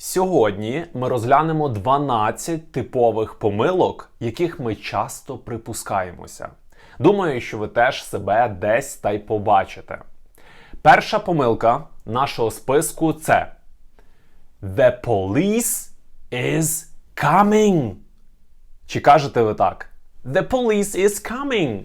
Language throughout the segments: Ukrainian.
Сьогодні ми розглянемо 12 типових помилок, яких ми часто припускаємося. Думаю, що ви теж себе десь та й побачите. Перша помилка нашого списку це The police is coming. Чи кажете ви так? The police is coming.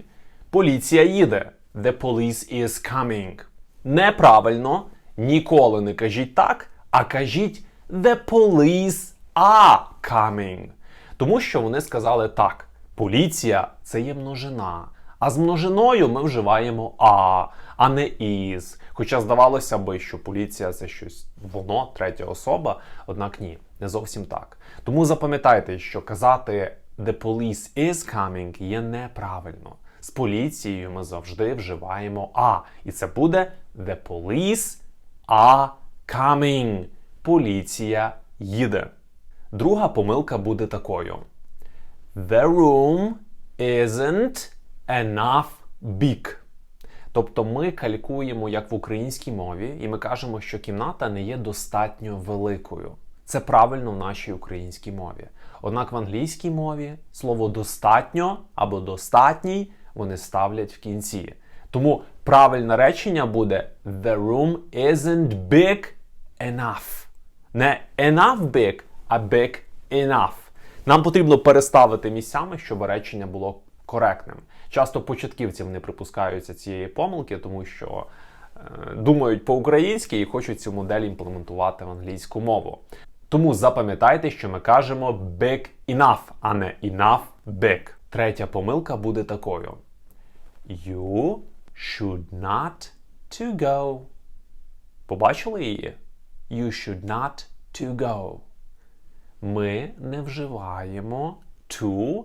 Поліція їде. The police is coming. Неправильно. Ніколи не кажіть так, а кажіть The police are coming. Тому що вони сказали так: поліція це є множина. А з множиною ми вживаємо а, а не із. Хоча здавалося би, що поліція це щось воно, третя особа, однак ні, не зовсім так. Тому запам'ятайте, що казати The police is coming є неправильно. З поліцією ми завжди вживаємо а. І це буде The police are coming. Поліція їде. Друга помилка буде такою: The room isn't enough big. Тобто ми калькуємо як в українській мові, і ми кажемо, що кімната не є достатньо великою. Це правильно в нашій українській мові. Однак в англійській мові слово достатньо або достатній вони ставлять в кінці. Тому правильне речення буде The room isn't big enough. Не enough big, а big enough. Нам потрібно переставити місцями, щоб речення було коректним. Часто початківці вони припускаються цієї помилки, тому що е, думають по-українськи і хочуть цю модель імплементувати в англійську мову. Тому запам'ятайте, що ми кажемо big enough, а не enough big. Третя помилка буде такою: You should not to go. Побачили її? You should not to go. Ми не вживаємо to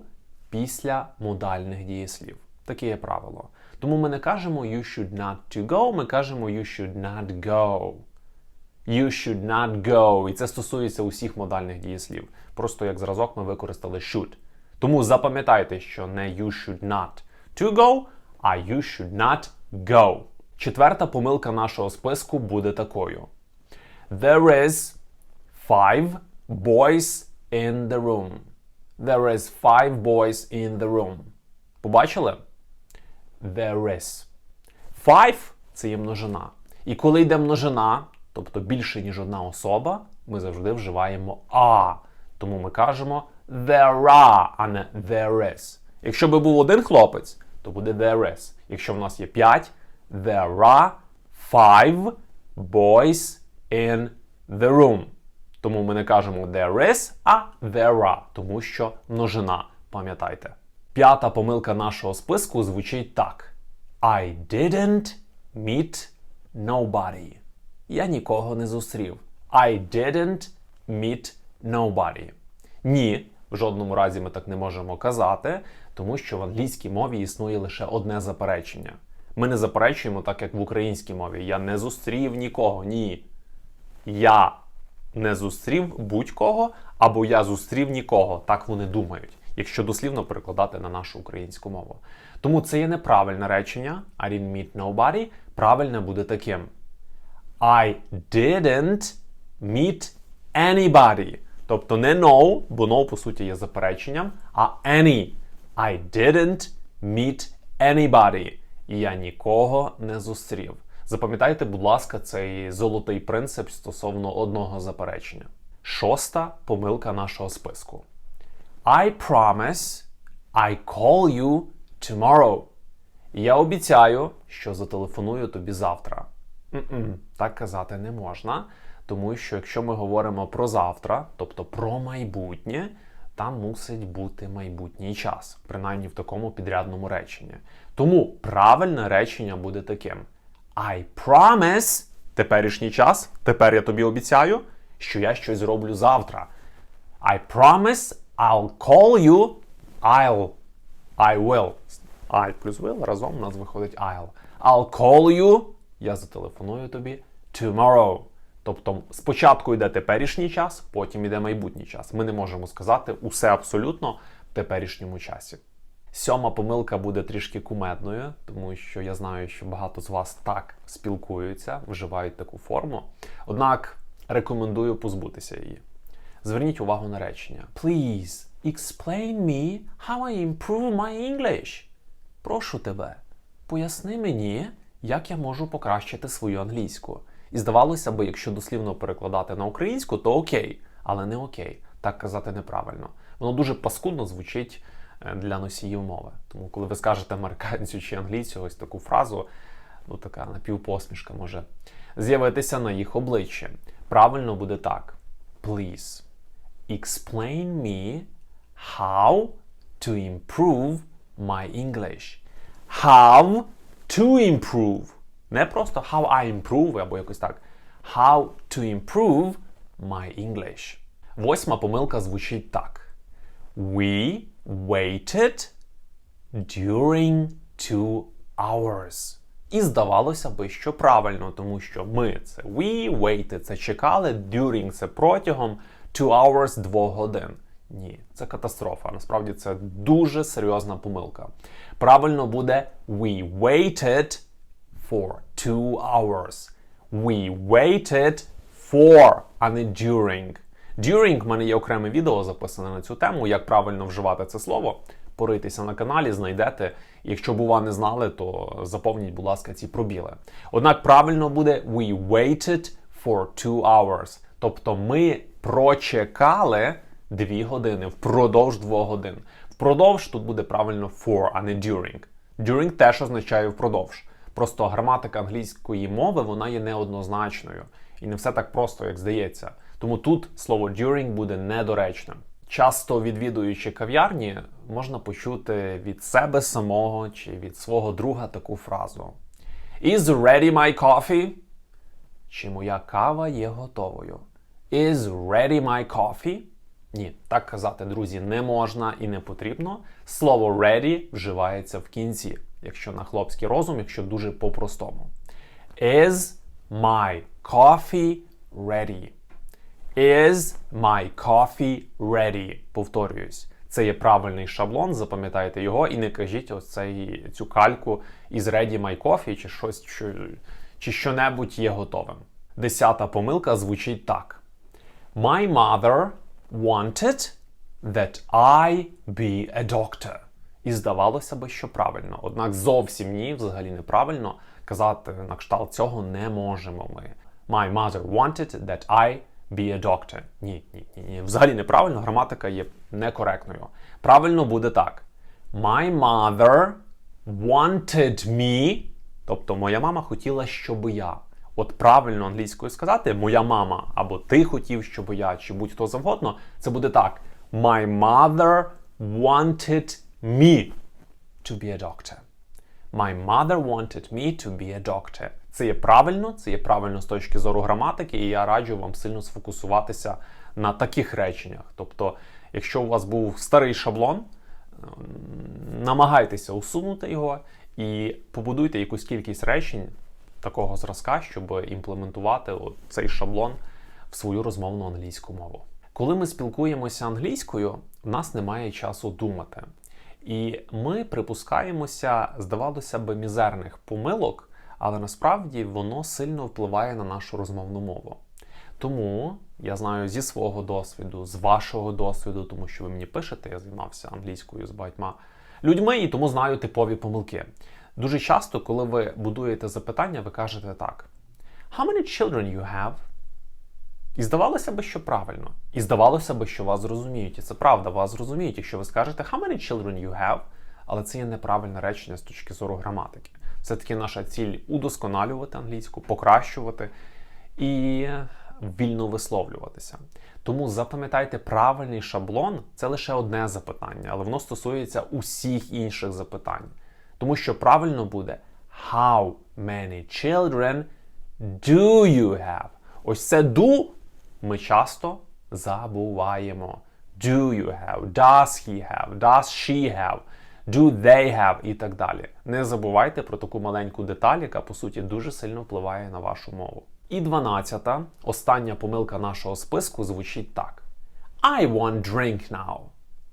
після модальних дієслів. Таке є правило. Тому ми не кажемо you should not to go, ми кажемо you should not go. You should not go. І це стосується усіх модальних дієслів. Просто як зразок ми використали should. Тому запам'ятайте, що не you should not to go, а you should not go. Четверта помилка нашого списку буде такою. There is five boys in the room. There is five boys in the room. Побачили? There is. Five це є множина. І коли йде множина, тобто більше, ніж одна особа, ми завжди вживаємо а. Тому ми кажемо there are, а не there is. Якщо би був один хлопець, то буде there is. Якщо в нас є п'ять, there are five boys in the room. Тому ми не кажемо there is, а there are, тому що множина. Пам'ятайте. П'ята помилка нашого списку звучить так: I didn't meet nobody. Я нікого не зустрів. I didn't meet nobody. Ні, в жодному разі ми так не можемо казати, тому що в англійській мові існує лише одне заперечення. Ми не заперечуємо так, як в українській мові. Я не зустрів нікого. Ні. Я не зустрів будь-кого, або я зустрів нікого. Так вони думають, якщо дослівно перекладати на нашу українську мову. Тому це є неправильне речення. I didn't meet nobody. Правильне буде таким. I didn't meet anybody. Тобто не no, бо no, по суті, є запереченням, а any. I didn't meet anybody. І я нікого не зустрів. Запам'ятайте, будь ласка, цей золотий принцип стосовно одного заперечення. Шоста помилка нашого списку. I promise I call you tomorrow. Я обіцяю, що зателефоную тобі завтра. М-м, так казати не можна, тому що якщо ми говоримо про завтра, тобто про майбутнє, там мусить бути майбутній час, принаймні в такому підрядному реченні. Тому правильне речення буде таким: I promise, теперішній час, тепер я тобі обіцяю, що я щось зроблю завтра. I promise I'll call you, I'll, I will. I плюс will разом у нас виходить I'll. I'll call you, я зателефоную тобі tomorrow. Тобто спочатку йде теперішній час, потім йде майбутній час. Ми не можемо сказати усе абсолютно в теперішньому часі. Сьома помилка буде трішки кумедною, тому що я знаю, що багато з вас так спілкуються, вживають таку форму. Однак рекомендую позбутися її. Зверніть увагу на речення. Please explain me how I improve my English. Прошу тебе, поясни мені, як я можу покращити свою англійську. І здавалося б, якщо дослівно перекладати на українську, то окей, але не окей. Так казати неправильно. Воно дуже паскудно звучить для носіїв мови. Тому, коли ви скажете американцю чи англійцю ось таку фразу, ну така напівпосмішка може з'явитися на їх обличчі. Правильно буде так: Please explain me how to improve my English. How to improve. Не просто how I improve або якось так. How to improve my English. Восьма помилка звучить так. We waited during two hours. І здавалося би, що правильно, тому що ми це we waited, це чекали, during це протягом two hours двох годин. Ні, це катастрофа. Насправді це дуже серйозна помилка. Правильно буде we waited for two hours. We waited for, а не during. During в мене є окреме відео записане на цю тему, як правильно вживати це слово. Порийтеся на каналі, знайдете. Якщо бува не знали, то заповніть, будь ласка, ці пробіли. Однак правильно буде we waited for two hours. Тобто ми прочекали дві години впродовж двох годин. Впродовж тут буде правильно for, а не during. During теж означає впродовж. Просто граматика англійської мови вона є неоднозначною. І не все так просто, як здається. Тому тут слово during буде недоречним. Часто відвідуючи кав'ярні, можна почути від себе самого чи від свого друга таку фразу: Is ready my coffee? Чи моя кава є готовою? Is ready my coffee? Ні, так казати, друзі, не можна і не потрібно. Слово ready вживається в кінці, якщо на хлопський розум, якщо дуже по-простому. Is my coffee ready? Is my coffee ready? Повторююсь. Це є правильний шаблон, запам'ятайте його і не кажіть ось цей, цю кальку is ready my coffee чи щось, що, чи що-небудь є готовим. Десята помилка звучить так. My mother wanted that I be a doctor. І здавалося би, що правильно. Однак зовсім ні, взагалі неправильно. Казати на кшталт цього не можемо ми. My mother wanted that I be a doctor. Ні, ні, ні, ні. Взагалі неправильно, граматика є некоректною. Правильно буде так. My mother wanted me. Тобто моя мама хотіла, щоб я. От правильно англійською сказати, моя мама, або ти хотів, щоб я, чи будь-хто завгодно, це буде так. My mother wanted me to be a doctor. My mother wanted me to be a doctor. Це є правильно, це є правильно з точки зору граматики, і я раджу вам сильно сфокусуватися на таких реченнях. Тобто, якщо у вас був старий шаблон, намагайтеся усунути його і побудуйте якусь кількість речень такого зразка, щоб імплементувати цей шаблон в свою розмовну англійську мову. Коли ми спілкуємося англійською, в нас немає часу думати. І ми припускаємося, здавалося б, мізерних помилок, але насправді воно сильно впливає на нашу розмовну мову. Тому я знаю зі свого досвіду, з вашого досвіду, тому що ви мені пишете, я займався англійською з багатьма людьми, і тому знаю типові помилки. Дуже часто, коли ви будуєте запитання, ви кажете так: How many children you have? І здавалося б, що правильно. І здавалося б, що вас зрозуміють. І це правда, вас зрозуміють, якщо ви скажете How many children you have? Але це є неправильне речення з точки зору граматики. Все-таки наша ціль удосконалювати англійську, покращувати і вільно висловлюватися. Тому запам'ятайте правильний шаблон це лише одне запитання, але воно стосується усіх інших запитань. Тому що правильно буде How many children do you have? Ось це do ми часто забуваємо. Do you have? Does he have? Does she have? Do they have? І так далі. Не забувайте про таку маленьку деталь, яка по суті дуже сильно впливає на вашу мову. І дванадцята, остання помилка нашого списку звучить так: I want drink now.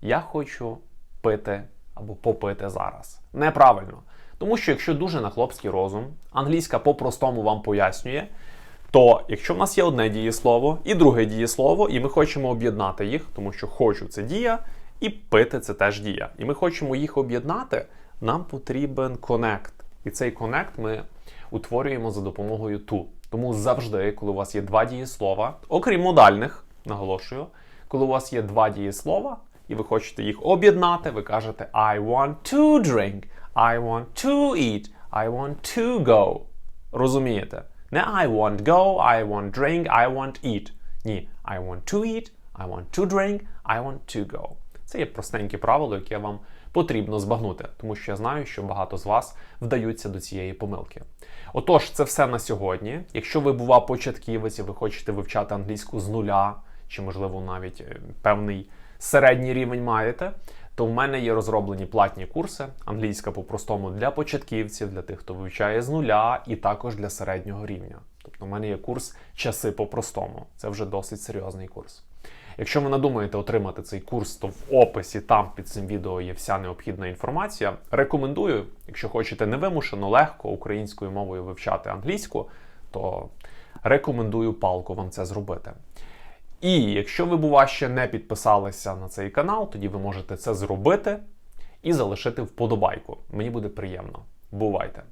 Я хочу пити або попити зараз. Неправильно. Тому що якщо дуже на хлопський розум, англійська по-простому вам пояснює, То, якщо в нас є одне дієслово і друге дієслово, і ми хочемо об'єднати їх, тому що хочу це дія, і пити це теж дія. І ми хочемо їх об'єднати, нам потрібен connect. І цей connect ми утворюємо за допомогою to. Тому завжди, коли у вас є два дієслова, окрім модальних, наголошую, коли у вас є два дієслова, і ви хочете їх об'єднати, ви кажете I want to drink, I want to eat, I want to go. Розумієте? Не I want go, I want drink, I want eat. Ні, I want to eat, I want to drink, I want to go. Це є простеньке правило, яке вам потрібно збагнути, тому що я знаю, що багато з вас вдаються до цієї помилки. Отож, це все на сьогодні. Якщо ви бува початківець і ви хочете вивчати англійську з нуля, чи можливо навіть е, певний середній рівень маєте, то в мене є розроблені платні курси англійська по-простому для початківців, для тих, хто вивчає з нуля, і також для середнього рівня. Тобто, в мене є курс часи по-простому. Це вже досить серйозний курс. Якщо ви надумаєте отримати цей курс, то в описі там під цим відео є вся необхідна інформація. Рекомендую, якщо хочете невимушено легко українською мовою вивчати англійську, то рекомендую палку вам це зробити. І якщо ви, бува, ще не підписалися на цей канал, тоді ви можете це зробити і залишити вподобайку. Мені буде приємно. Бувайте!